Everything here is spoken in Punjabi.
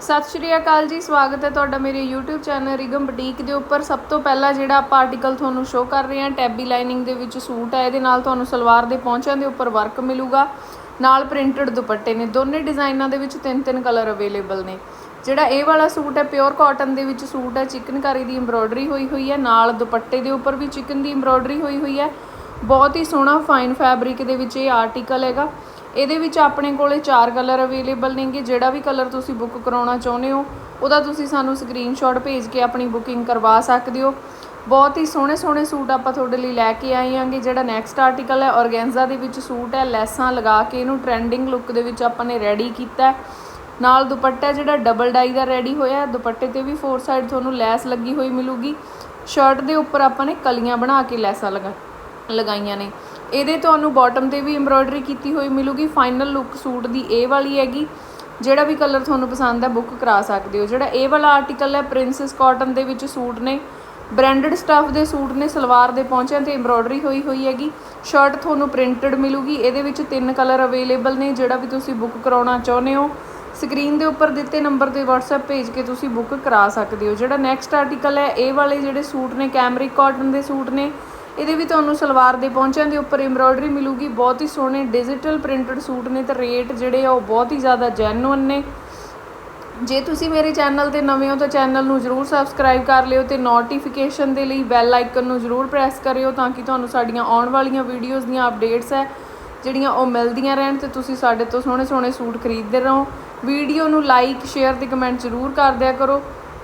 ਸਤਿ ਸ਼੍ਰੀ ਅਕਾਲ ਜੀ, ਸਵਾਗਤ ਹੈ ਤੁਹਾਡਾ ਮੇਰੇ YouTube ਚੈਨਲ ਰਿਗਮ ਬੁਟੀਕ ਦੇ ਉੱਪਰ। ਸਭ ਤੋਂ ਪਹਿਲਾਂ ਜਿਹੜਾ ਆਪਾਂ ਆਰਟੀਕਲ ਤੁਹਾਨੂੰ ਸ਼ੋਅ ਕਰ ਰਹੇ ਹਾਂ ਟੈਬੀ ਲਾਈਨਿੰਗ ਦੇ ਵਿੱਚ ਸੂਟ ਹੈ, ਇਹਦੇ ਨਾਲ ਤੁਹਾਨੂੰ ਸਲਵਾਰ ਦੇ ਪਹੁੰਚਿਆਂ ਦੇ ਉੱਪਰ ਵਰਕ ਮਿਲੂਗਾ। ਨਾਲ ਪ੍ਰਿੰਟਡ ਦੁਪੱਟੇ ਨੇ, ਦੋਨੇ ਡਿਜ਼ਾਈਨਾਂ ਦੇ ਵਿੱਚ ਤਿੰਨ ਤਿੰਨ ਕਲਰ ਅਵੇਲੇਬਲ ਨੇ। ਜਿਹੜਾ ਇਹ ਵਾਲਾ ਸੂਟ ਹੈ ਪਿਓਰ ਕਾਟਨ ਦੇ ਵਿੱਚ ਸੂਟ ਹੈ, ਚਿਕਨਕਾਰੀ ਦੀ ਐਮਬ੍ਰੋਇਡਰੀ ਹੋਈ ਹੋਈ ਹੈ। ਨਾਲ ਦੁਪੱਟੇ ਦੇ ਉੱਪਰ ਵੀ ਚਿਕਨ ਦੀ ਐਮਬ੍ਰੋਇਡਰੀ ਹੋਈ ਹੋਈ ਹੈ। ਬਹੁਤ ਹੀ ਸੋਹਣਾ ਫਾਈਨ ਫੈਬਰਿਕ ਦੇ ਵਿੱਚ ਇਹ ਆਰਟੀਕਲ ਹੈਗਾ। ਇਹਦੇ ਵਿੱਚ ਆਪਣੇ ਕੋਲੇ ਚਾਰ ਕਲਰ ਅਵੇਲੇਬਲ ਨੇਗੇ, ਜਿਹੜਾ ਵੀ ਕਲਰ ਤੁਸੀਂ ਬੁੱਕ ਕਰਾਉਣਾ ਚਾਹੁੰਦੇ ਹੋ, ਉਹਦਾ ਤੁਸੀਂ ਸਾਨੂੰ ਸਕਰੀਨਸ਼ਾਟ ਭੇਜ ਕੇ ਆਪਣੀ ਬੁਕਿੰਗ ਕਰਵਾ ਸਕਦੇ ਹੋ। ਬਹੁਤ ਹੀ ਸੋਹਣੇ ਸੋਹਣੇ ਸੂਟ ਆਪਾਂ ਤੁਹਾਡੇ ਲਈ ਲੈ ਕੇ ਆਏ ਆਂਗੇ ਜਿਹੜਾ ਨੈਕਸਟ ਆਰਟੀਕਲ ਹੈ ਔਰਗੈਂਜ਼ਾ ਦੇ ਵਿੱਚ ਸੂਟ ਹੈ, ਲੈਸਾਂ ਲਗਾ ਕੇ ਇਹਨੂੰ ਟ੍ਰੈਂਡਿੰਗ ਲੁੱਕ ਦੇ ਵਿੱਚ ਆਪਾਂ ਨੇ ਰੈਡੀ ਕੀਤਾ ਨਾਲ ਦੁਪੱਟਾ ਜਿਹੜਾ ਡਬਲ ਡਾਈ ਦਾ ਰੈਡੀ ਹੋਇਆ ਦੁਪੱਟੇ ਤੇ ਵੀ ਫੋਰ ਸਾਈਡ ਤੁਹਾਨੂੰ ਲੈਸ ਲੱਗੀ ਹੋਈ ਮਿਲੂਗੀ। ਸ਼ਰਟ ਦੇ ਉੱਪਰ ਆਪਾਂ ਨੇ ਕਲੀਆਂ ਬਣਾ ਕੇ ਲੈਸਾਂ ਲਗਾ, ਲਗਾਈਆਂ ਨੇ। ਇਹਦੇ ਤੁਹਾਨੂੰ ਬਾਟਮ ਤੇ ਵੀ ਐਮਬ੍ਰੋਇਡਰੀ ਕੀਤੀ ਹੋਈ ਮਿਲੂਗੀ। ਫਾਈਨਲ ਲੁੱਕ ਸੂਟ ਦੀ ਇਹ ਵਾਲੀ ਹੈਗੀ। ਜਿਹੜਾ ਵੀ ਕਲਰ ਤੁਹਾਨੂੰ ਪਸੰਦ ਹੈ ਬੁੱਕ ਕਰਾ ਸਕਦੇ ਹੋ। ਜਿਹੜਾ ਇਹ ਵਾਲਾ ਆਰਟੀਕਲ ਹੈ ਪ੍ਰਿੰਸੈਸ ਕਾਟਨ ਦੇ ਵਿੱਚ ਸੂਟ ਨੇ। ਬ੍ਰਾਂਡਡ ਸਟੱਫ ਦੇ ਸੂਟ ਨੇ, ਸਲਵਾਰ ਦੇ ਪਹੁੰਚਿਆਂ ਤੇ ਐਮਬ੍ਰੋਇਡਰੀ ਹੋਈ ਹੋਈ ਹੈਗੀ। ਸ਼ਰਟ ਤੁਹਾਨੂੰ ਪ੍ਰਿੰਟਡ ਮਿਲੂਗੀ। ਇਹਦੇ ਵਿੱਚ ਤਿੰਨ ਕਲਰ ਅਵੇਲੇਬਲ ਨੇ, ਜਿਹੜਾ ਵੀ ਤੁਸੀਂ ਬੁੱਕ ਕਰਾਉਣਾ ਚਾਹੁੰਦੇ ਹੋ। ਸਕਰੀਨ ਦੇ ਉੱਪਰ ਦਿੱਤੇ ਨੰਬਰ ਤੇ WhatsApp ਭੇਜ ਕੇ ਤੁਸੀਂ ਬੁੱਕ ਕਰਾ ਸਕਦੇ ਹੋ। ਜਿਹੜਾ ਨੈਕਸਟ ਆਰਟੀਕਲ ਹੈ, ਇਹ ਵਾਲੇ ਜਿਹੜੇ ਸੂਟ ਨੇ ਕੈਮਰਿਕ ਕਾਟਨ ਦੇ ਸੂਟ ਨੇ। ਇਹਦੇ ਵੀ ਤੁਹਾਨੂੰ ਸਲਵਾਰ ਦੇ ਪਹੁੰਚਿਆਂ ਦੇ ਉੱਪਰ ਐਮਬ੍ਰੋਇਡਰੀ ਮਿਲੂਗੀ। ਬਹੁਤ ਹੀ ਸੋਹਣੇ ਡਿਜੀਟਲ ਪ੍ਰਿੰਟਡ ਸੂਟ ਨੇ ਤੇ ਰੇਟ ਜਿਹੜੇ ਆ ਉਹ ਬਹੁਤ ਹੀ ਜ਼ਿਆਦਾ ਜੈਨੂਅਨ ਨੇ। ਜੇ ਤੁਸੀਂ ਮੇਰੇ ਚੈਨਲ ਤੇ ਨਵੇਂ ਹੋ ਤਾਂ ਚੈਨਲ ਨੂੰ ਜਰੂਰ ਸਬਸਕ੍ਰਾਈਬ ਕਰ ਲਿਓ ਤੇ ਨੋਟੀਫਿਕੇਸ਼ਨ ਦੇ ਲਈ ਬੈਲ ਆਈਕਨ ਨੂੰ ਜਰੂਰ ਪ੍ਰੈਸ ਕਰਿਓ ਤਾਂ ਕਿ ਤੁਹਾਨੂੰ ਸਾਡੀਆਂ ਆਉਣ ਵਾਲੀਆਂ ਵੀਡੀਓਜ਼ ਦੀਆਂ ਅਪਡੇਟਸ ਹੈ, ਜਿਹੜੀਆਂ ਉਹ ਮਿਲਦੀਆਂ ਰਹਿਣ ਤੇ ਤੁਸੀਂ ਸਾਡੇ ਤੋਂ ਸੋਹਣੇ ਸੋਹਣੇ ਸੂਟ ਖਰੀਦਦੇ ਰਹੋ। ਵੀਡੀਓ ਨੂੰ ਲਾਈਕ ਸ਼ੇਅਰ ਤੇ ਕਮੈਂਟ ਜਰੂਰ ਕਰ ਦਿਆ ਕਰੋ।